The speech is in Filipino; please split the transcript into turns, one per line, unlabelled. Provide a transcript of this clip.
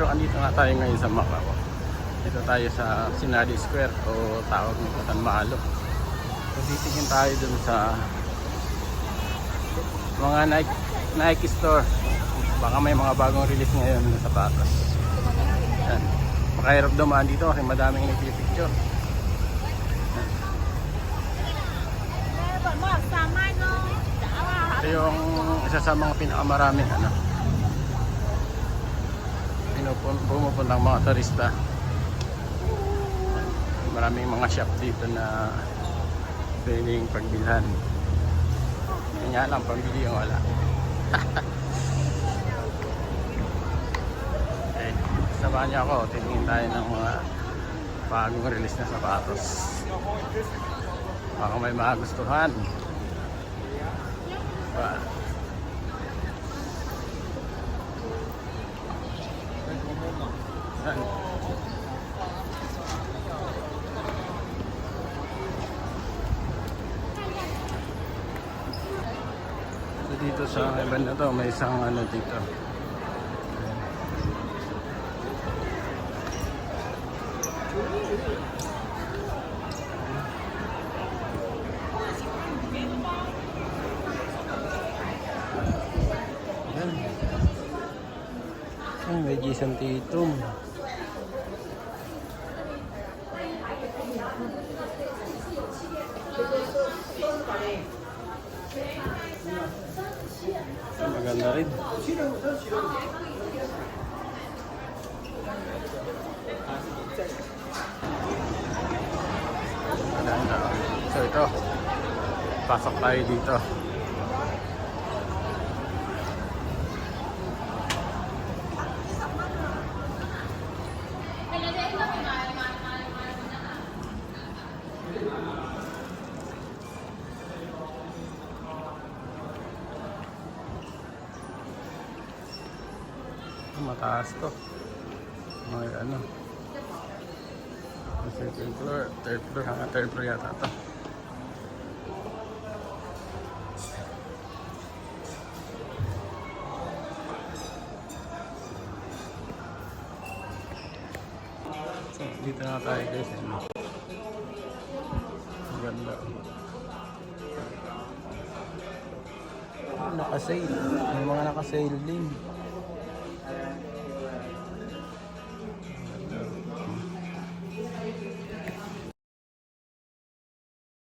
Pero andito nga tayo ngayon sa Macau. Dito tayo sa Sinali Square o tawag ng Katan Malo. So titingin tayo dun sa mga Nike, Nike store. Baka may mga bagong release ngayon na sapatos. Yan. Makahirap dumaan dito kasi madaming nagpipicture. Ito yung isa sa mga pinakamaraming ano, pinupun- pumupuntang mga turista. Maraming mga shop dito na pwedeng pagbilhan. Yun nga lang, pambili yung wala. okay, samahan niyo ako. Tingin tayo ng mga bagong release na sapatos. Baka may magustuhan. Ba? So dito sa event na to, may isang ano dito. Yan. Ay, may Jason Tatum. Maganda rin. So ito, pasok tayo dito. Mataas to. May ano. Second floor, third floor, hanggang third floor yata to. So, dito na tayo guys. Ano. Naka-sale. May mga naka-sale din.